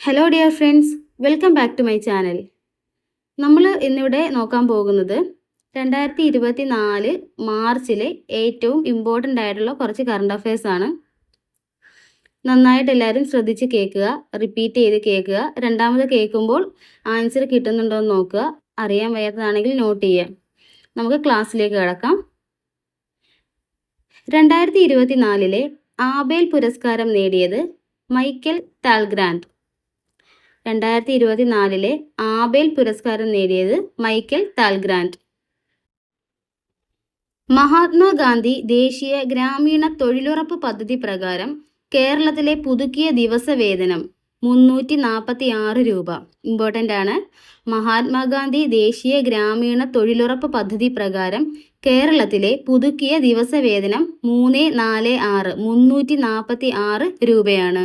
Hello dear friends welcome back to my channel നമ്മൾ ഇന്നിവിടെ നോക്കാൻ പോകുന്നത് രണ്ടായിരത്തി ഇരുപത്തി നാല് മാർച്ചിലെ ഏറ്റവും ഇമ്പോർട്ടന്റ് ആയിട്ടുള്ള കുറച്ച് കറണ്ട് അഫയേഴ്സ് ആണ്. നന്നായിട്ട് എല്ലാവരും ശ്രദ്ധിച്ച് കേൾക്കുക റിപ്പീറ്റ് ചെയ്ത് കേൾക്കുക. രണ്ടാമത് കേൾക്കുമ്പോൾ ആൻസർ കിട്ടുന്നുണ്ടോ എന്ന് നോക്കുക. അറിയാൻ വയ്യാത്തതാണെങ്കിൽ നോട്ട് ചെയ്യാം നമുക്ക് ക്ലാസ്സിലേക്ക് കിടക്കാം. രണ്ടായിരത്തി ഇരുപത്തി നാലിലെ ആബേൽ പുരസ്കാരം നേടിയത് മൈക്കൽ താൽഗ്രാൻഡ് രണ്ടായിരത്തി ഇരുപത്തി നാലിലെ ആബേൽ പുരസ്കാരം നേടിയത് മൈക്കൽ താൽഗ്രാൻഡ് മഹാത്മാഗാന്ധി ദേശീയ ഗ്രാമീണ തൊഴിലുറപ്പ് പദ്ധതി പ്രകാരം കേരളത്തിലെ പുതുക്കിയ ദിവസവേതനം മുന്നൂറ്റി നാൽപ്പത്തി ആറ് രൂപ. ഇമ്പോർട്ടന്റ് ആണ്. മഹാത്മാഗാന്ധി ദേശീയ ഗ്രാമീണ തൊഴിലുറപ്പ് പദ്ധതി പ്രകാരം കേരളത്തിലെ പുതുക്കിയ ദിവസവേതനം മൂന്ന് നാല് ആറ് മുന്നൂറ്റി നാൽപ്പത്തി ആറ് രൂപയാണ്.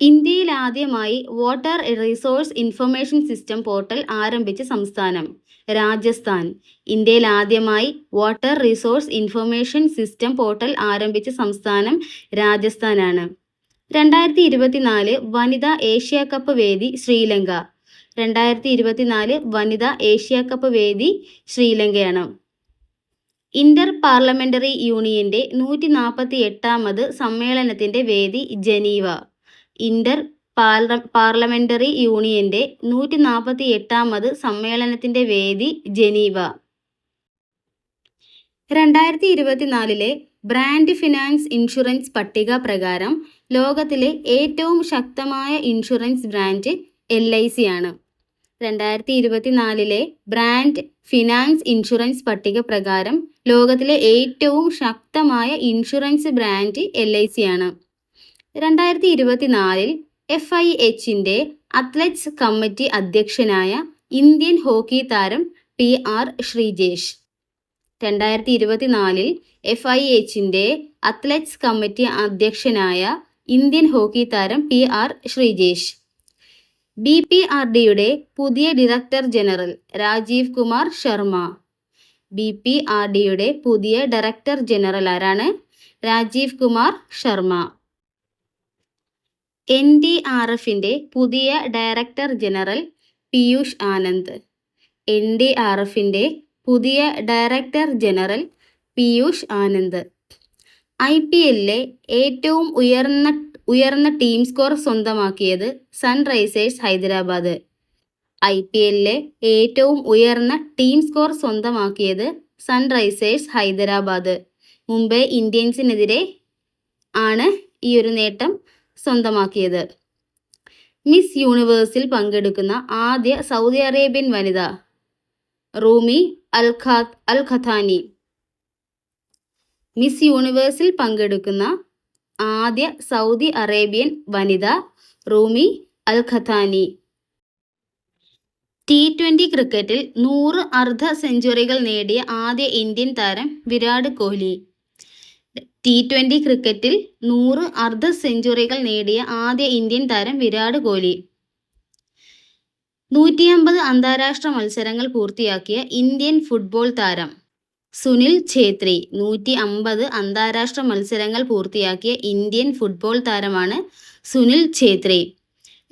ഇന്ത്യയിൽ ആദ്യമായി water resource information system portal ആരംഭിച്ച സംസ്ഥാനം രാജസ്ഥാൻ. ഇന്ത്യയിൽ ആദ്യമായി water resource information system portal ആരംഭിച്ച സംസ്ഥാനം രാജസ്ഥാനാണ്. രണ്ടായിരത്തി ഇരുപത്തിനാല് വനിതാ ഏഷ്യ കപ്പ് വേദി ശ്രീലങ്ക. രണ്ടായിരത്തി ഇരുപത്തിനാല് വനിതാ ഏഷ്യ കപ്പ് വേദി ശ്രീലങ്കയാണ്. ഇന്റർ പാർലമെന്ററി യൂണിയന്റെ നൂറ്റി നാൽപ്പത്തി എട്ടാമത് സമ്മേളനത്തിന്റെ വേദി ജനീവ. ഇന്റർ പാർല പാർലമെന്ററി യൂണിയന്റെ നൂറ്റി നാൽപ്പത്തി എട്ടാമത് സമ്മേളനത്തിന്റെ വേദി ജനീവ. രണ്ടായിരത്തി ഇരുപത്തിനാലിലെ ബ്രാൻഡ് ഫിനാൻസ് ഇൻഷുറൻസ് പട്ടിക പ്രകാരം ലോകത്തിലെ ഏറ്റവും ശക്തമായ insurance brand L I C ആണ്. രണ്ടായിരത്തി ഇരുപത്തിനാലിലെ ബ്രാൻഡ് ഫിനാൻസ് ഇൻഷുറൻസ് പട്ടിക പ്രകാരം ലോകത്തിലെ ഏറ്റവും ശക്തമായ insurance brand L I C ആണ്. രണ്ടായിരത്തി ഇരുപത്തിനാലിൽ എഫ് ഐ എച്ചിന്റെ അത്ലറ്റ്സ് കമ്മിറ്റി അധ്യക്ഷനായ ഇന്ത്യൻ ഹോക്കി താരം പി ആർ ശ്രീജേഷ്. രണ്ടായിരത്തി ഇരുപത്തിനാലിൽ എഫ് ഐ എച്ചിന്റെ അത്ലറ്റ്സ് കമ്മിറ്റി അധ്യക്ഷനായ ഇന്ത്യൻ ഹോക്കി താരം P R Sreejesh. B P R ഡിയുടെ പുതിയ director general Rajeev Kumar Sharma. B P R ഡിയുടെ പുതിയ ഡയറക്ടർ ജനറൽ ആരാണ്? Rajeev Kumar Sharma. N D R എഫിന്റെ പുതിയ director general Piyush Anand. N D R എഫിന്റെ പുതിയ director general Piyush Anand. I P എല്ലിലെ ഏറ്റവും ഉയർന്ന ഉയർന്ന ടീം സ്കോർ സ്വന്തമാക്കിയത് സൺറൈസേഴ്സ് ഹൈദരാബാദ്. ഐ പി എല്ലിലെ ഏറ്റവും ഉയർന്ന ടീം സ്കോർ സ്വന്തമാക്കിയത് സൺറൈസേഴ്സ് ഹൈദരാബാദ്. മുംബൈ ഇന്ത്യൻസിനെതിരെ ആണ് ഈ ഒരു നേട്ടം സ്വന്തമാക്കിയത്. മിസ് യൂണിവേഴ്സിൽ പങ്കെടുക്കുന്ന ആദ്യ സൗദി അറേബ്യൻ വനിത റൂമി അൽ ഖാ അൽ ഖഥാനി മിസ് യൂണിവേഴ്സിൽ പങ്കെടുക്കുന്ന ആദ്യ സൗദി അറേബ്യൻ വനിത Rumy Al Qahtani T twenty ക്രിക്കറ്റിൽ നൂറ് അർദ്ധ സെഞ്ചുറികൾ നേടിയ ആദ്യ ഇന്ത്യൻ താരം വിരാട് കോഹ്ലി. ടി ട്വന്റി ക്രിക്കറ്റിൽ നൂറ് അർദ്ധ സെഞ്ചുറികൾ നേടിയ ആദ്യ ഇന്ത്യൻ താരം വിരാട് കോഹ്ലി. നൂറ്റിയമ്പത് അന്താരാഷ്ട്ര മത്സരങ്ങൾ പൂർത്തിയാക്കിയ ഇന്ത്യൻ ഫുട്ബോൾ താരം സുനിൽ ഛേത്രി നൂറ്റി അമ്പത് അന്താരാഷ്ട്ര മത്സരങ്ങൾ പൂർത്തിയാക്കിയ ഇന്ത്യൻ ഫുട്ബോൾ താരമാണ് സുനിൽ ഛേത്രി.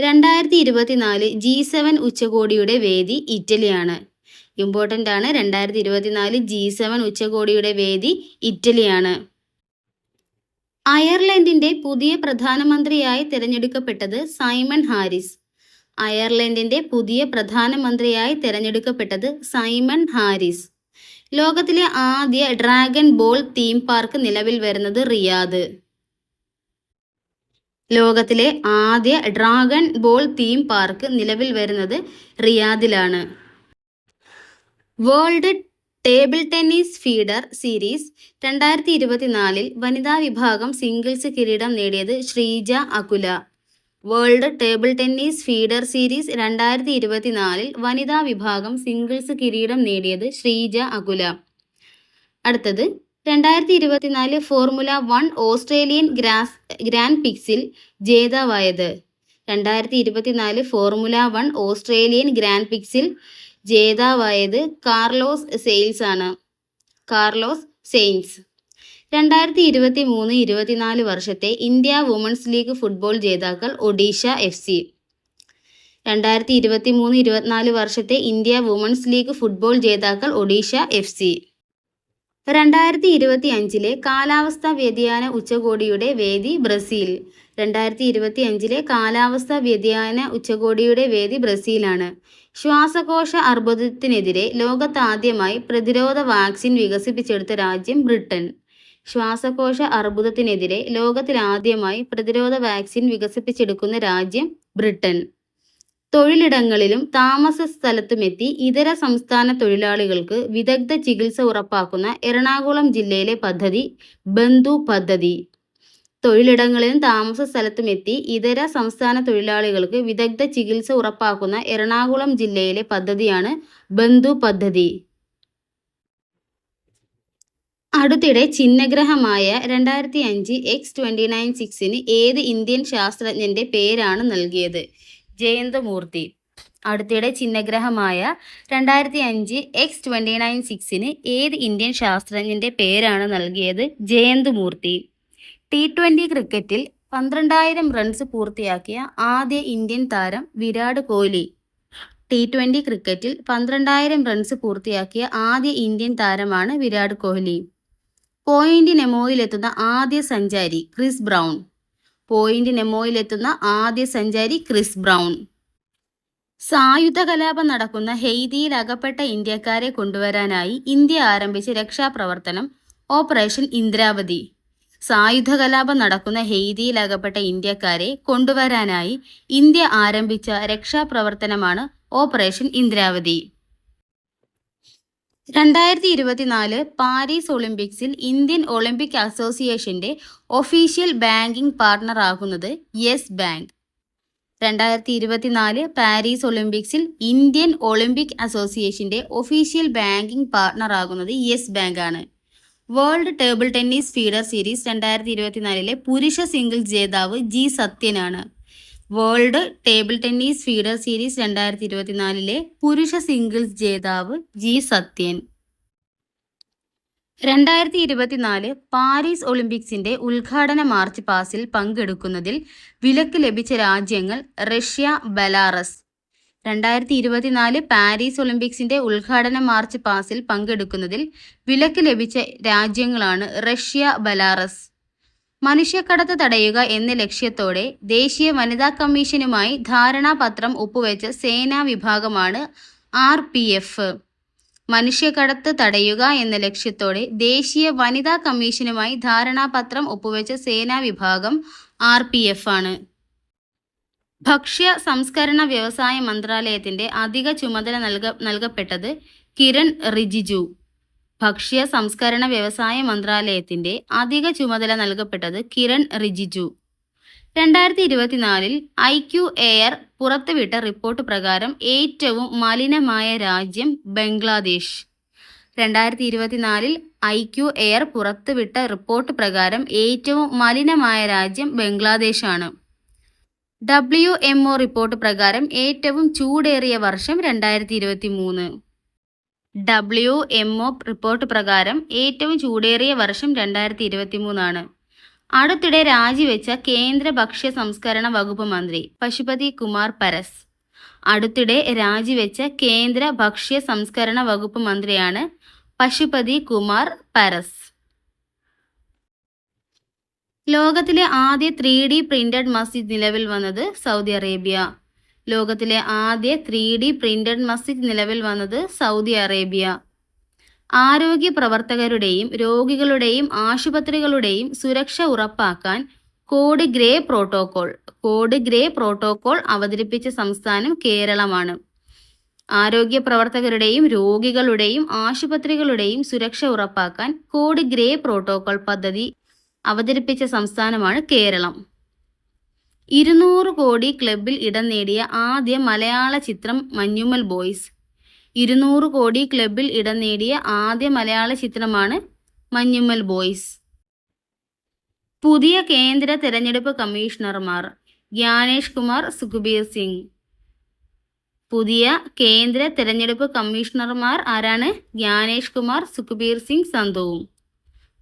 രണ്ടായിരത്തി ഇരുപത്തിനാല് ജി സെവൻ ഉച്ചകോടിയുടെ വേദി ഇറ്റലിയാണ്. ഇമ്പോർട്ടന്റ് ആണ്. രണ്ടായിരത്തി ഇരുപത്തിനാല് ജി സെവൻ ഉച്ചകോടിയുടെ വേദി ഇറ്റലിയാണ്. അയർലൻഡിന്റെ പുതിയ പ്രധാനമന്ത്രിയായി തിരഞ്ഞെടുക്കപ്പെട്ടത് സൈമൺ ഹാരിസ്. അയർലൻഡിന്റെ പുതിയ പ്രധാനമന്ത്രിയായി തിരഞ്ഞെടുക്കപ്പെട്ടത് സൈമൺ ഹാരിസ്. ലോകത്തിലെ ആദ്യ ഡ്രാഗൺ ബോൾ തീം പാർക്ക് നിലവിൽ വരുന്നത് റിയാദ്. ലോകത്തിലെ ആദ്യ ഡ്രാഗൺ ബോൾ തീം പാർക്ക് നിലവിൽ വരുന്നത് റിയാദിലാണ്. World table tennis feeder series രണ്ടായിരത്തി ഇരുപത്തിനാലിൽ വനിതാ വിഭാഗം സിംഗിൾസ് കിരീടം നേടിയത് Sreeja Akula. World table tennis feeder series രണ്ടായിരത്തി ഇരുപത്തിനാലിൽ വനിതാ വിഭാഗം സിംഗിൾസ് കിരീടം നേടിയത് ശ്രീജ അകുല. അടുത്തത് രണ്ടായിരത്തി ഇരുപത്തിനാല് ഫോർമുല വൺ ഓസ്ട്രേലിയൻ ഗ്രാസ് ഗ്രാൻഡ് പിക്സിൽ ജേതാവായത്. രണ്ടായിരത്തി ഇരുപത്തിനാല് ഫോർമുല വൺ ഓസ്ട്രേലിയൻ ഗ്രാൻഡ് പിക്സിൽ ജേതാവായത് കാർലോസ് സെയിൽസ് ആണ്. കാർലോസ് സെയിൻസ് രണ്ടായിരത്തി ഇരുപത്തി മൂന്ന് ഇരുപത്തിനാല് വർഷത്തെ ഇന്ത്യ വുമൺസ് ലീഗ് ഫുട്ബോൾ ജേതാക്കൾ ഒഡീഷ എഫ് സി. രണ്ടായിരത്തി ഇരുപത്തി മൂന്ന് ഇരുപത്തിനാല് വർഷത്തെ ഇന്ത്യ വുമൺസ് ലീഗ് ഫുട്ബോൾ ജേതാക്കൾ ഒഡീഷ എഫ് സി. രണ്ടായിരത്തി ഇരുപത്തി അഞ്ചിലെ കാലാവസ്ഥാ വ്യതിയാന ഉച്ചകോടിയുടെ വേദി ബ്രസീൽ. രണ്ടായിരത്തി ഇരുപത്തി അഞ്ചിലെ കാലാവസ്ഥാ വ്യതിയാന ഉച്ചകോടിയുടെ വേദി ബ്രസീലാണ്. ശ്വാസകോശ അർബുദത്തിനെതിരെ ലോകത്താദ്യമായി പ്രതിരോധ വാക്സിൻ വികസിപ്പിച്ചെടുത്ത രാജ്യം ബ്രിട്ടൻ. ശ്വാസകോശ അർബുദത്തിനെതിരെ ലോകത്തിലാദ്യമായി പ്രതിരോധ വാക്സിൻ വികസിപ്പിച്ചെടുക്കുന്ന രാജ്യം ബ്രിട്ടൻ. തൊഴിലിടങ്ങളിലും താമസ സ്ഥലത്തുമെത്തി ഇതര സംസ്ഥാന തൊഴിലാളികൾക്ക് വിദഗ്ധ ചികിത്സ ഉറപ്പാക്കുന്ന എറണാകുളം ജില്ലയിലെ പദ്ധതി ബന്ധു പദ്ധതി. തൊഴിലിടങ്ങളിലും താമസ സ്ഥലത്തുമെത്തി ഇതര സംസ്ഥാന തൊഴിലാളികൾക്ക് വിദഗ്ധ ചികിത്സ ഉറപ്പാക്കുന്ന എറണാകുളം ജില്ലയിലെ പദ്ധതിയാണ് ബന്ധു പദ്ധതി. അടുത്തിടെ ചിഹ്നഗ്രഹമായ രണ്ടായിരത്തി അഞ്ച് എക്സ് ട്വന്റി നയൻ സിക്സിന് ഏത് ഇന്ത്യൻ ശാസ്ത്രജ്ഞന്റെ പേരാണ് നൽകിയത്? ജയന്തമൂർത്തി. അടുത്തിടെ ചിഹ്നഗ്രഹമായ രണ്ടായിരത്തി അഞ്ച് എക്സ് ട്വന്റി നയൻ സിക്സിന് ഏത് ഇന്ത്യൻ ശാസ്ത്രജ്ഞന്റെ പേരാണ് നൽകിയത്? ജയന്തമൂർത്തി. ടി ട്വന്റി ക്രിക്കറ്റിൽ പന്ത്രണ്ടായിരം റൺസ് പൂർത്തിയാക്കിയ ആദ്യ ഇന്ത്യൻ താരം വിരാട് കോഹ്ലി. ടി ട്വന്റി ക്രിക്കറ്റിൽ പന്ത്രണ്ടായിരം റൺസ് പൂർത്തിയാക്കിയ ആദ്യ ഇന്ത്യൻ താരമാണ് വിരാട് കോഹ്ലി. പോയിന്റ് നെമോയിലെത്തുന്ന ആദ്യ സഞ്ചാരി ക്രിസ് ബ്രൗൺ. പോയിന്റ് നെമോയിലെത്തുന്ന ആദ്യ സഞ്ചാരി ക്രിസ് ബ്രൗൺ. സായുധ കലാപം നടക്കുന്ന ഹെയ്തിയിൽ അകപ്പെട്ട ഇന്ത്യക്കാരെ കൊണ്ടുവരാനായി ഇന്ത്യ ആരംഭിച്ച രക്ഷാപ്രവർത്തനം ഓപ്പറേഷൻ ഇന്ദ്രാവതി. സായുധ കലാപം നടക്കുന്ന ഹെയ്തിയിൽ അകപ്പെട്ട ഇന്ത്യക്കാരെ കൊണ്ടുവരാനായി ഇന്ത്യ ആരംഭിച്ച രക്ഷാപ്രവർത്തനമാണ് ഓപ്പറേഷൻ ഇന്ദ്രാവതി. രണ്ടായിരത്തി ഇരുപത്തിനാല് പാരീസ് ഒളിമ്പിക്സിൽ ഇന്ത്യൻ ഒളിമ്പിക് അസോസിയേഷന്റെ ഒഫീഷ്യൽ ബാങ്കിംഗ് പാർട്ണർ ആകുന്നത് യെസ് ബാങ്ക്. രണ്ടായിരത്തി ഇരുപത്തിനാല് പാരീസ് ഒളിമ്പിക്സിൽ ഇന്ത്യൻ ഒളിമ്പിക് അസോസിയേഷന്റെ ഒഫീഷ്യൽ ബാങ്കിംഗ് പാർട്ണർ ആകുന്നത് യെസ് ബാങ്കാണ്. World table tennis feeder series രണ്ടായിരത്തി ഇരുപത്തിനാലിലെ പുരുഷ സിംഗിൾസ് ജേതാവ് G സത്യനാണ്. World table tennis feeder series രണ്ടായിരത്തി ഇരുപത്തിനാലിലെ പുരുഷ സിംഗിൾസ് ജേതാവ് ജി സത്യൻ. രണ്ടായിരത്തി ഇരുപത്തിനാല് പാരീസ് ഒളിമ്പിക്സിന്റെ ഉദ്ഘാടന മാർച്ച് പാസിൽ പങ്കെടുക്കുന്നതിൽ വിലക്ക് ലഭിച്ച രാജ്യങ്ങൾ റഷ്യ ബലാറസ്. രണ്ടായിരത്തി ഇരുപത്തിനാല് പാരീസ് ഒളിമ്പിക്സിന്റെ ഉദ്ഘാടന മാർച്ച് പാസിൽ പങ്കെടുക്കുന്നതിൽ വിലക്ക് ലഭിച്ച രാജ്യങ്ങളാണ് റഷ്യ ബലാറസ്. മനുഷ്യക്കടത്ത് തടയുക എന്ന ലക്ഷ്യത്തോടെ ദേശീയ വനിതാ കമ്മീഷനുമായി ധാരണാപത്രം ഒപ്പുവെച്ച സേനാ വിഭാഗമാണ് ആർ പി എഫ്. മനുഷ്യക്കടത്ത് തടയുക എന്ന ലക്ഷ്യത്തോടെ ദേശീയ വനിതാ കമ്മീഷനുമായി ധാരണാപത്രം ഒപ്പുവെച്ച സേനാ വിഭാഗം ആർ പി എഫ് ആണ്. ഭക്ഷ്യ സംസ്കരണ വ്യവസായ മന്ത്രാലയത്തിന്റെ അധിക ചുമതല നൽക നൽകപ്പെട്ടത് കിരൺ റിജിജു. ഭക്ഷ്യ സംസ്കരണ വ്യവസായ മന്ത്രാലയത്തിന്റെ അധിക ചുമതല നൽകപ്പെട്ടത് കിരൺ റിജിജു. രണ്ടായിരത്തി ഇരുപത്തിനാലിൽ ഐ ക്യു എയർ പുറത്തുവിട്ട റിപ്പോർട്ട് പ്രകാരം ഏറ്റവും മലിനമായ രാജ്യം ബംഗ്ലാദേശ്. രണ്ടായിരത്തി ഇരുപത്തിനാലിൽ ഐ ക്യു എയർ പുറത്തുവിട്ട റിപ്പോർട്ട് പ്രകാരം ഏറ്റവും മലിനമായ രാജ്യം ബംഗ്ലാദേശാണ്. ഡബ്ല്യു എം ഒ റിപ്പോർട്ട് പ്രകാരം ഏറ്റവും ചൂടേറിയ വർഷം രണ്ടായിരത്തി ഇരുപത്തി മൂന്ന് ഡബ്ല്യു എം ഒ റിപ്പോർട്ട് പ്രകാരം ഏറ്റവും ചൂടേറിയ വർഷം രണ്ടായിരത്തി ഇരുപത്തി മൂന്നാണ് അടുത്തിടെ രാജിവെച്ച കേന്ദ്ര ഭക്ഷ്യ സംസ്കരണ വകുപ്പ് മന്ത്രി പശുപതി കുമാർ പരസ്. അടുത്തിടെ രാജിവെച്ച കേന്ദ്ര ഭക്ഷ്യ സംസ്കരണ വകുപ്പ് മന്ത്രിയാണ് പശുപതി കുമാർ പരസ്. ലോകത്തിലെ ആദ്യ ത്രീ ഡി പ്രിന്റഡ് മസ്ജിദ് നിലവിൽ വന്നത് സൗദി അറേബ്യ. ലോകത്തിലെ ആദ്യ ത്രീ ഡി പ്രിന്റഡ് മസ്ജിദ് നിലവിൽ വന്നത് സൗദി അറേബ്യ. ആരോഗ്യ പ്രവർത്തകരുടെയും രോഗികളുടെയും ആശുപത്രികളുടെയും സുരക്ഷ ഉറപ്പാക്കാൻ code grey protocol code grey protocol അവതരിപ്പിച്ച സംസ്ഥാനം കേരളമാണ്. ആരോഗ്യ പ്രവർത്തകരുടെയും രോഗികളുടെയും ആശുപത്രികളുടെയും സുരക്ഷ ഉറപ്പാക്കാൻ കോഡ് ഗ്രേ പ്രോട്ടോകോൾ പദ്ധതി അവതരിപ്പിച്ച സംസ്ഥാനമാണ് കേരളം. ഇരുന്നൂറ് കോടി ക്ലബിൽ ഇടം നേടിയ ആദ്യ മലയാള ചിത്രം മഞ്ഞുമൽ ബോയ്സ്. ഇരുന്നൂറ് കോടി ക്ലബിൽ ഇടം നേടിയ ആദ്യ മലയാള ചിത്രമാണ് മഞ്ഞുമൽ ബോയ്സ്. പുതിയ കേന്ദ്ര തെരഞ്ഞെടുപ്പ് കമ്മീഷണർമാർ ജ്ഞാനേഷ് കുമാർ സുഖബീർ സിംഗ്. പുതിയ കേന്ദ്ര തെരഞ്ഞെടുപ്പ് കമ്മീഷണർമാർ ആരാണ്? ജ്ഞാനേഷ് കുമാർ സുഖബീർ സിംഗ് സന്ധുവും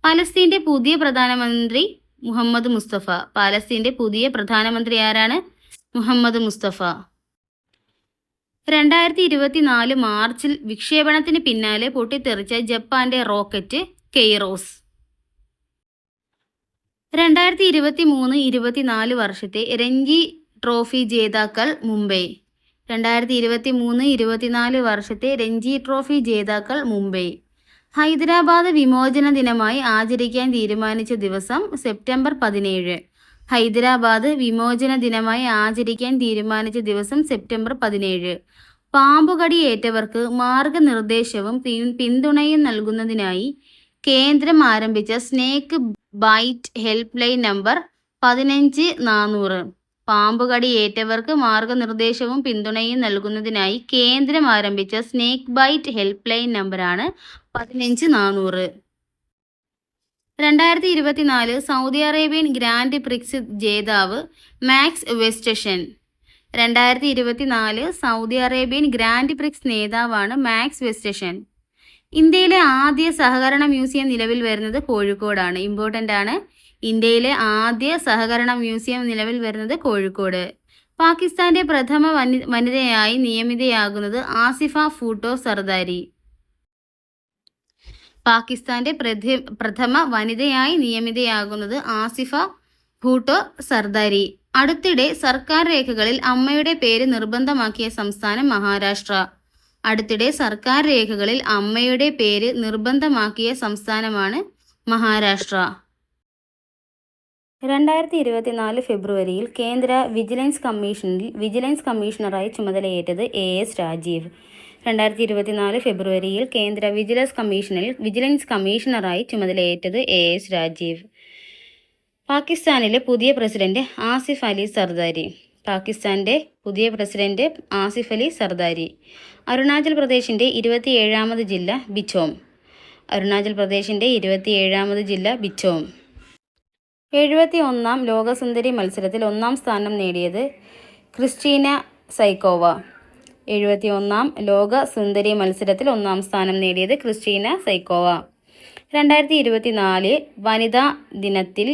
പലസ്തീന്റെ പുതിയ പ്രധാനമന്ത്രി മുഹമ്മദ് മുസ്തഫ. പാലസ്തീന്റെ പുതിയ പ്രധാനമന്ത്രി ആരാണ്? മുഹമ്മദ് മുസ്തഫ. രണ്ടായിരത്തി ഇരുപത്തിനാല് മാർച്ചിൽ വിക്ഷേപണത്തിന് പിന്നാലെ പൊട്ടിത്തെറിച്ച ജപ്പാന്റെ റോക്കറ്റ് കെയ്റോസ്. രണ്ടായിരത്തി ഇരുപത്തി മൂന്ന് ഇരുപത്തിനാല് വർഷത്തെ രഞ്ജി ട്രോഫി ജേതാക്കൾ മുംബൈ. രണ്ടായിരത്തി ഇരുപത്തി മൂന്ന് ഇരുപത്തിനാല് വർഷത്തെ രഞ്ജി ട്രോഫി ജേതാക്കൾ മുംബൈ. ഹൈദരാബാദ് വിമോചന ദിനമായി ആചരിക്കാൻ തീരുമാനിച്ച ദിവസം സെപ്റ്റംബർ പതിനേഴ്. ഹൈദരാബാദ് വിമോചന ദിനമായി ആചരിക്കാൻ തീരുമാനിച്ച ദിവസം സെപ്റ്റംബർ പതിനേഴ്. പാമ്പുകടിയേറ്റവർക്ക് മാർഗനിർദ്ദേശവും പിന്തുണയും നൽകുന്നതിനായി കേന്ദ്രം ആരംഭിച്ച snake bite help line number പതിനഞ്ച് നാനൂറ്. പാമ്പുകടിയേറ്റവർക്ക് മാർഗനിർദ്ദേശവും പിന്തുണയും നൽകുന്നതിനായി കേന്ദ്രം ആരംഭിച്ച സ്നേക്ക് ബൈറ്റ് ഹെൽപ്പ് ലൈൻ നമ്പറാണ് പതിനഞ്ച് നാനൂറ് രണ്ടായിരത്തി ഇരുപത്തിനാല് സൗദി അറേബ്യൻ ഗ്രാൻഡ് പ്രിക്സ് ജേതാവ് മാക്സ് വെസ്റ്റഷൻ. രണ്ടായിരത്തി ഇരുപത്തിനാല് സൗദി അറേബ്യൻ ഗ്രാൻഡ് പ്രിക്സ് നേതാവാണ് മാക്സ് വെസ്റ്റഷൻ. ഇന്ത്യയിലെ ആദ്യ സഹകരണ മ്യൂസിയം നിലവിൽ വരുന്നത് കോഴിക്കോടാണ്. ഇമ്പോർട്ടന്റ് ആണ് ഇന്ത്യയിലെ ആദ്യ സഹകരണ മ്യൂസിയം നിലവിൽ വരുന്നത് കോഴിക്കോട്. പാകിസ്ഥാന്റെ പ്രഥമ വനി വനിതയായി നിയമിതയാകുന്നത് ആസിഫ ഫൂട്ടോ സർദാരി. പാകിസ്ഥാന്റെ പ്രഥ പ്രഥമ വനിതയായി നിയമിതയാകുന്നത് ആസിഫ ഭൂട്ടോ സർദാരി. അടുത്തിടെ സർക്കാർ രേഖകളിൽ അമ്മയുടെ പേര് നിർബന്ധമാക്കിയ സംസ്ഥാനം മഹാരാഷ്ട്ര. അടുത്തിടെ സർക്കാർ രേഖകളിൽ അമ്മയുടെ പേര് നിർബന്ധമാക്കിയ സംസ്ഥാനമാണ് മഹാരാഷ്ട്ര. രണ്ടായിരത്തി ഇരുപത്തിനാല് ഫെബ്രുവരിയിൽ കേന്ദ്ര വിജിലൻസ് കമ്മീഷനിൽ വിജിലൻസ് കമ്മീഷണറായി ചുമതലയേറ്റത് എ എസ് രാജീവ്. രണ്ടായിരത്തി ഇരുപത്തിനാല് ഫെബ്രുവരിയിൽ കേന്ദ്ര വിജിലൻസ് കമ്മീഷനിൽ വിജിലൻസ് കമ്മീഷണറായി ചുമതലയേറ്റത് എ എസ് രാജീവ്. പാകിസ്ഥാനിലെ പുതിയ പ്രസിഡന്റ് ആസിഫ് അലി സർദാരി. പാകിസ്ഥാന്റെ പുതിയ പ്രസിഡന്റ് ആസിഫ് അലി സർദാരി. അരുണാചൽ പ്രദേശിന്റെ ഇരുപത്തിയേഴാമത് ജില്ല ബിച്ചോം. അരുണാചൽ പ്രദേശിന്റെ ഇരുപത്തിയേഴാമത് ജില്ല ബിച്ചോം. എഴുപത്തി ഒന്നാം ലോകസുന്ദരി മത്സരത്തിൽ ഒന്നാം സ്ഥാനം നേടിയത് ക്രിസ്റ്റീന സൈക്കോവ. എഴുപത്തി ഒന്നാം ലോക സുന്ദരി മത്സരത്തിൽ ഒന്നാം സ്ഥാനം നേടിയത് ക്രിസ്റ്റീന സൈക്കോവ. രണ്ടായിരത്തി ഇരുപത്തിനാല് വനിതാ ദിനത്തിൽ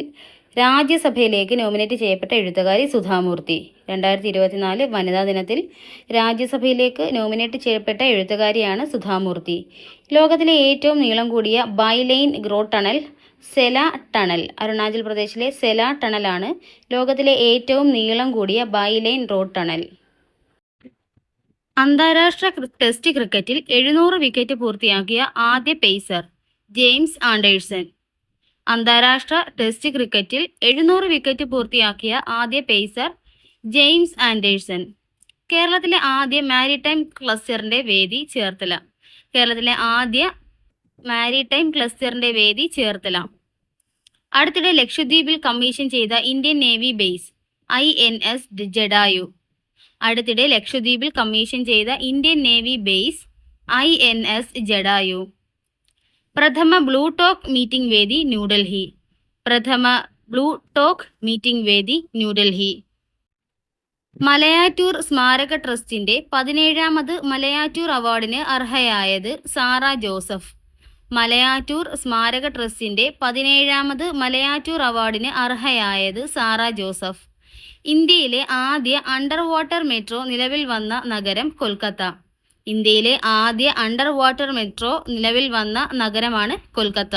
രാജ്യസഭയിലേക്ക് നോമിനേറ്റ് ചെയ്യപ്പെട്ട എഴുത്തുകാരി സുധാമൂർത്തി. രണ്ടായിരത്തി ഇരുപത്തിനാല് വനിതാ ദിനത്തിൽ രാജ്യസഭയിലേക്ക് നോമിനേറ്റ് ചെയ്യപ്പെട്ട എഴുത്തുകാരിയാണ് സുധാമൂർത്തി. ലോകത്തിലെ ഏറ്റവും നീളം കൂടിയ ബൈലൈൻ ഗ്രോ ടണൽ സെല ടണൽ അരുണാചൽ പ്രദേശിലെ സെല ടണലാണ് ലോകത്തിലെ ഏറ്റവും നീളം കൂടിയ ബൈലൈൻ റോഡ് ടണൽ. അന്താരാഷ്ട്ര ടെസ്റ്റ് ക്രിക്കറ്റിൽ എഴുന്നൂറ് വിക്കറ്റ് പൂർത്തിയാക്കിയ ആദ്യ പേസർ ജെയിംസ് ആൻഡേഴ്സൺ. അന്താരാഷ്ട്ര ടെസ്റ്റ് ക്രിക്കറ്റിൽ എഴുന്നൂറ് വിക്കറ്റ് പൂർത്തിയാക്കിയ ആദ്യ പേസർ ജെയിംസ് ആൻഡേഴ്സൺ. കേരളത്തിലെ ആദ്യ മാരിടൈം ക്ലസ്റ്ററിന്റെ വേദി ചേർത്തല. കേരളത്തിലെ ആദ്യ മാരിടൈം ക്ലസ്റ്ററിന്റെ വേദി ചേർത്തല. അടുത്തിടെ ലക്ഷദ്വീപിൽ കമ്മീഷൻ ചെയ്ത Indian navy base I N S Jatayu. അടുത്തിടെ ലക്ഷദ്വീപിൽ കമ്മീഷൻ ചെയ്ത Indian navy base I N S Jatayu. പ്രഥമ ബ്ലൂ ടോക്ക് മീറ്റിംഗ് വേദി ന്യൂഡൽഹി. പ്രഥമ ബ്ലൂ ടോക്ക് മീറ്റിംഗ് വേദി ന്യൂഡൽഹി. മലയാറ്റൂർ സ്മാരക ട്രസ്റ്റിന്റെ പതിനേഴാമത് മലയാറ്റൂർ അവാർഡിന് അർഹയായത് സാറ ജോസഫ്. മലയാറ്റൂർ സ്മാരക ട്രസ്റ്റിന്റെ പതിനേഴാമത് മലയാറ്റൂർ അവാർഡിന് അർഹയായത് സാറ ജോസഫ്. ഇന്ത്യയിലെ ആദ്യ അണ്ടർ വാട്ടർ മെട്രോ നിലവിൽ വന്ന നഗരം കൊൽക്കത്ത. ഇന്ത്യയിലെ ആദ്യ അണ്ടർ വാട്ടർ മെട്രോ നിലവിൽ വന്ന നഗരമാണ് കൊൽക്കത്ത.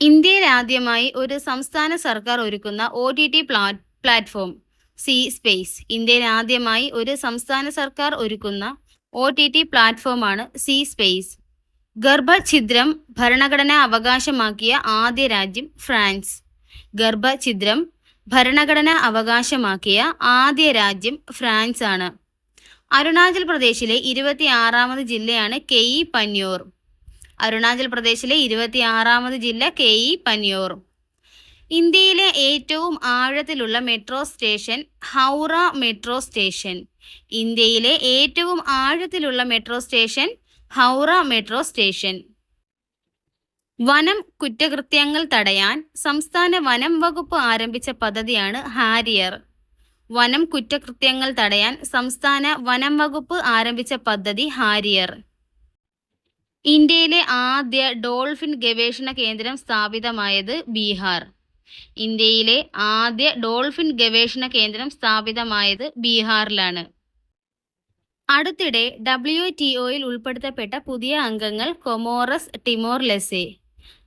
ഇന്ത്യയിൽ ആദ്യമായി ഒരു സംസ്ഥാന സർക്കാർ ഒരുക്കുന്ന O T T platform C space. ഇന്ത്യയിൽ ആദ്യമായി ഒരു സംസ്ഥാന സർക്കാർ ഒരുക്കുന്ന ഒ ടി ടി പ്ലാറ്റ്ഫോമാണ് സി സ്പേസ്. ഗർഭഛിദ്രം ഭരണഘടന അവകാശമാക്കിയ ആദ്യ രാജ്യം ഫ്രാൻസ്. ഗർഭഛിദ്രം ഭരണഘടന അവകാശമാക്കിയ ആദ്യ രാജ്യം ഫ്രാൻസ് ആണ് അരുണാചൽ പ്രദേശിലെ ഇരുപത്തി ആറാമത് ജില്ലയാണ് കെയി പന്യൂർ അരുണാചൽ പ്രദേശിലെ ഇരുപത്തി ആറാമത് ജില്ല കെയി പന്യൂർ ഇന്ത്യയിലെ ഏറ്റവും ആഴത്തിലുള്ള metro station Howrah metro station. ഇന്ത്യയിലെ ഏറ്റവും ആഴത്തിലുള്ള metro station Howrah metro station. വനം കുറ്റകൃത്യങ്ങൾ തടയാൻ സംസ്ഥാന വനം വകുപ്പ് ആരംഭിച്ച പദ്ധതിയാണ് ഹാരിയർ. വനം കുറ്റകൃത്യങ്ങൾ തടയാൻ സംസ്ഥാന വനം വകുപ്പ് ആരംഭിച്ച പദ്ധതി ഹാരിയർ. ഇന്ത്യയിലെ ആദ്യ ഡോൾഫിൻ ഗവേഷണ കേന്ദ്രം സ്ഥാപിതമായത് ബീഹാർ. ഇന്ത്യയിലെ ആദ്യ ഡോൾഫിൻ ഗവേഷണ കേന്ദ്രം സ്ഥാപിതമായത് ബീഹാറിലാണ്. അടുത്തിടെ ഡബ്ല്യു ടി ഒയിൽ ഉൾപ്പെടുത്തപ്പെട്ട പുതിയ അംഗങ്ങൾ കൊമോറസ് ടിമോർ ലെസെ.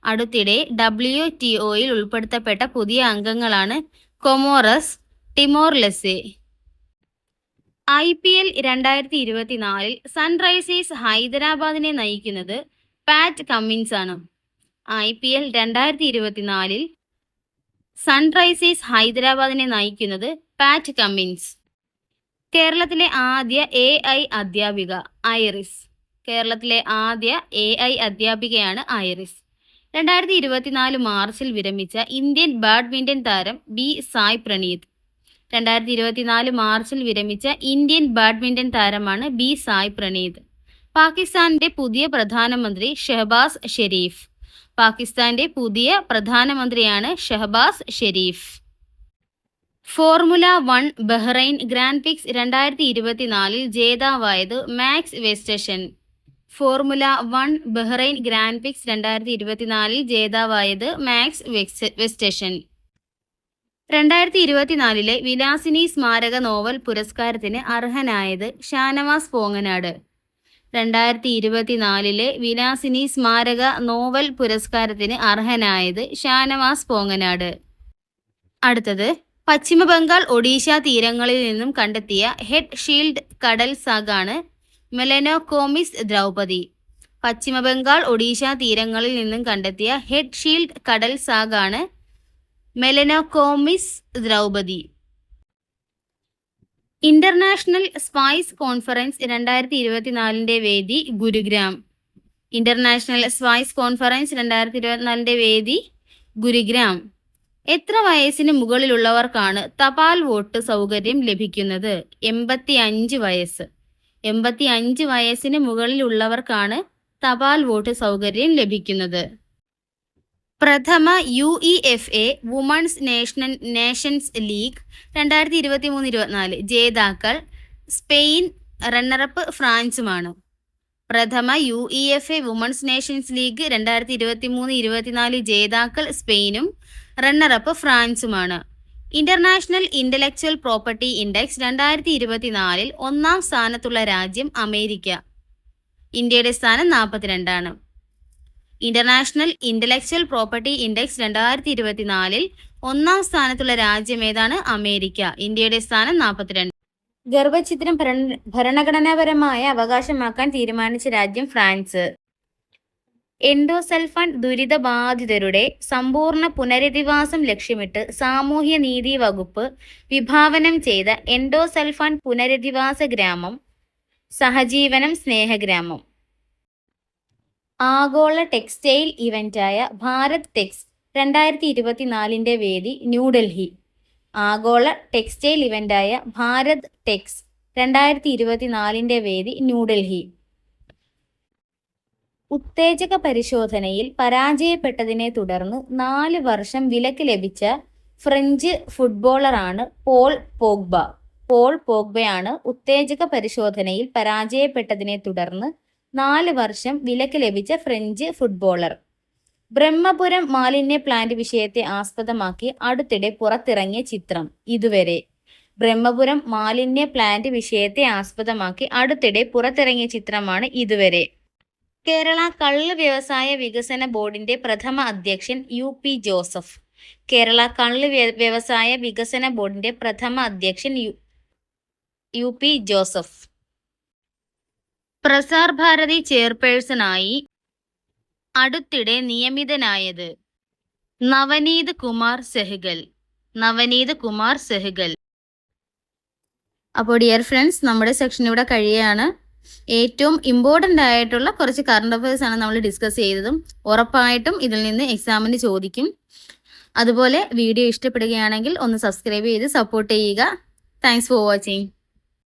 അടുത്തിടെ ഡബ്ല്യു ടി ഒയിൽ ഉൾപ്പെടുത്തപ്പെട്ട പുതിയ അംഗങ്ങളാണ് Comoros Timor Leste. I P L രണ്ടായിരത്തി ഇരുപത്തിനാലിൽ സൺറൈസേഴ്സ് ഹൈദരാബാദിനെ നയിക്കുന്നത് പാറ്റ് കമ്മിൻസ് ആണ്. ഐ പി എൽ രണ്ടായിരത്തി ഇരുപത്തിനാലിൽ സൺറൈസേഴ്സ് ഹൈദരാബാദിനെ നയിക്കുന്നത് പാറ്റ് കമ്മിൻസ്. കേരളത്തിലെ ആദ്യ എ ഐ അധ്യാപിക ഐറിസ്. കേരളത്തിലെ ആദ്യ എ ഐ അധ്യാപികയാണ് ഐറിസ്. രണ്ടായിരത്തി ഇരുപത്തിനാല് മാർച്ചിൽ വിരമിച്ച ഇന്ത്യൻ ബാഡ്മിന്റൺ താരം ബി സായ് പ്രണീത്. രണ്ടായിരത്തി ഇരുപത്തിനാല് മാർച്ചിൽ വിരമിച്ച ഇന്ത്യൻ ബാഡ്മിന്റൺ താരമാണ് ബി സായ് പ്രണീത്. പാകിസ്ഥാന്റെ പുതിയ പ്രധാനമന്ത്രി ഷെഹബാസ് ഷെരീഫ്. പാകിസ്ഥാന്റെ പുതിയ പ്രധാനമന്ത്രിയാണ് Shehbaz Sharif. Formula one Bahrain grand prix രണ്ടായിരത്തി ഇരുപത്തിനാലിൽ ജേതാവായത് Max Verstappen. Formula one Bahrain grand prix രണ്ടായിരത്തി ഇരുപത്തിനാലിൽ ജേതാവായത് മാക്സ് വെസ്റ്റേഷൻ. രണ്ടായിരത്തി ഇരുപത്തിനാലിലെ വിലാസിനി സ്മാരക നോവൽ പുരസ്കാരത്തിന് അർഹനായത് ഷാനവാസ് പോങ്ങനാട്. രണ്ടായിരത്തി ഇരുപത്തിനാലിലെ വിലാസിനി സ്മാരക നോവൽ പുരസ്കാരത്തിന് അർഹനായത് ഷാനവാസ് പോങ്ങനാട്. അടുത്തത് പശ്ചിമബംഗാൾ ഒഡീഷ തീരങ്ങളിൽ നിന്നും കണ്ടെത്തിയ ഹെഡ് ഷീൽഡ് കടൽ സാഗാണ് മെലനോകോമിസ് ദ്രൗപദി. പശ്ചിമ ബംഗാൾ ഒഡീഷ തീരങ്ങളിൽ നിന്നും കണ്ടെത്തിയ ഹെഡ് ഷീൽഡ് കടൽ സാഗാണ് മെലനോകോമിസ് ദ്രൗപദി. ഇന്റർനാഷണൽ സ്പൈസ് കോൺഫറൻസ് രണ്ടായിരത്തി ഇരുപത്തിനാലിന്റെ വേദി ഗുരുഗ്രാം. ഇന്റർനാഷണൽ സ്പൈസ് കോൺഫറൻസ് രണ്ടായിരത്തി ഇരുപത്തിനാലിന്റെ വേദി ഗുരുഗ്രാം. എത്ര വയസ്സിന് മുകളിലുള്ളവർക്കാണ് തപാൽ വോട്ട് സൗകര്യം ലഭിക്കുന്നത്? എൺപത്തി അഞ്ച് വയസ്സ്. എൺപത്തി അഞ്ച് വയസ്സിന് മുകളിലുള്ളവർക്കാണ് തപാൽ വോട്ട് സൗകര്യം ലഭിക്കുന്നത്. പ്രഥമ U E F A women's national nations league രണ്ടായിരത്തി ഇരുപത്തി മൂന്ന് ഇരുപത്തിനാല് ജേതാക്കൾ സ്പെയിൻ റണ്ണറപ്പ് ഫ്രാൻസുമാണ്. പ്രഥമ U E F A women's nations league രണ്ടായിരത്തി ഇരുപത്തി മൂന്ന് ഇരുപത്തിനാല് ജേതാക്കൾ സ്പെയിനും റണ്ണറപ്പ് ഫ്രാൻസുമാണ്. ഇന്റർനാഷണൽ ഇന്റലക്ച്വൽ പ്രോപ്പർട്ടി ഇൻഡെക്സ് രണ്ടായിരത്തി ഇരുപത്തിനാലിൽ ഒന്നാം സ്ഥാനത്തുള്ള രാജ്യം അമേരിക്ക. ഇന്ത്യയുടെ സ്ഥാനം നാൽപ്പത്തിരണ്ടാണ്. ഇന്റർനാഷണൽ ഇന്റലക്ച്വൽ പ്രോപ്പർട്ടി ഇൻഡെക്സ് രണ്ടായിരത്തി ഇരുപത്തിനാലിൽ ഒന്നാം സ്ഥാനത്തുള്ള രാജ്യം ഏതാണ്? അമേരിക്ക. ഇന്ത്യയുടെ സ്ഥാനം നാൽപ്പത്തിരണ്ട്. ഗർഭചിത്രം ഭരണഘടനാപരമായ അവകാശമാക്കാൻ തീരുമാനിച്ച രാജ്യം ഫ്രാൻസ്. എൻഡോസൽഫാൻ ദുരിതബാധിതരുടെ സമ്പൂർണ പുനരധിവാസം ലക്ഷ്യമിട്ട് സാമൂഹ്യ നീതി വകുപ്പ് വിഭാവനം ചെയ്ത എൻഡോസൾഫാൻ പുനരധിവാസ ഗ്രാമം സഹജീവനം സ്നേഹഗ്രാമം ആഗോള ടെക്സ്റ്റൈൽ ഇവന്റായ ഭാരത് ടെക്സ് രണ്ടായിരത്തി ഇരുപത്തിനാലിന്റെ വേദി ന്യൂഡൽഹി. ആഗോള ടെക്സ്റ്റൈൽ ഇവന്റായ ഭാരത് ടെക്സ് രണ്ടായിരത്തി ഇരുപത്തിനാലിന്റെ വേദി ന്യൂഡൽഹി. ഉത്തേജക പരിശോധനയിൽ പരാജയപ്പെട്ടതിനെ തുടർന്ന് നാല് വർഷം വിലക്ക് ലഭിച്ച ഫ്രഞ്ച് ഫുട്ബോളറാണ് പോൾ പോഗ്ബ. പോൾ പോഗ്ബയാണ് ഉത്തേജക പരിശോധനയിൽ പരാജയപ്പെട്ടതിനെ തുടർന്ന് നാല് വർഷം വിലക്ക് ലഭിച്ച ഫ്രഞ്ച് ഫുട്ബോളർ. ബ്രഹ്മപുരം മാലിന്യ പ്ലാന്റ് വിഷയത്തെ ആസ്പദമാക്കി അടുത്തിടെ പുറത്തിറങ്ങിയ ചിത്രം ഇതുവരെ. ബ്രഹ്മപുരം മാലിന്യ പ്ലാന്റ് വിഷയത്തെ ആസ്പദമാക്കി അടുത്തിടെ പുറത്തിറങ്ങിയ ചിത്രമാണ് ഇതുവരെ. കേരള കള്ള് വ്യവസായ വികസന ബോർഡിന്റെ പ്രഥമ അധ്യക്ഷൻ യു പി ജോസഫ്. കേരള കള്ള് വ്യവസായ വികസന ബോർഡിന്റെ പ്രഥമ അധ്യക്ഷൻ U U P Joseph. Prasar Bharati ചെയർപേഴ്സണായി അടുത്തിടെ നിയമിതനായത് നവനീത് കുമാർ സെഹ്ഗൽ നവനീത് കുമാർ സെഹ്ഗൽ. അപ്പോൾ ഡിയർ ഫ്രണ്ട്സ് നമ്മുടെ സെക്ഷൻ ഇവിടെ കഴിയുകയാണ്. ഏറ്റവും ഇമ്പോർട്ടന്റ് ആയിട്ടുള്ള കുറച്ച് കറണ്ട് അഫയേഴ്സ് ആണ് നമ്മൾ ഡിസ്കസ് ചെയ്തതും. ഉറപ്പായിട്ടും ഇതിൽ നിന്ന് എക്സാമിന് ചോദിക്കും. അതുപോലെ വീഡിയോ ഇഷ്ടപ്പെടുകയാണെങ്കിൽ ഒന്ന് സബ്സ്ക്രൈബ് ചെയ്ത് സപ്പോർട്ട് ചെയ്യുക. Thanks for watching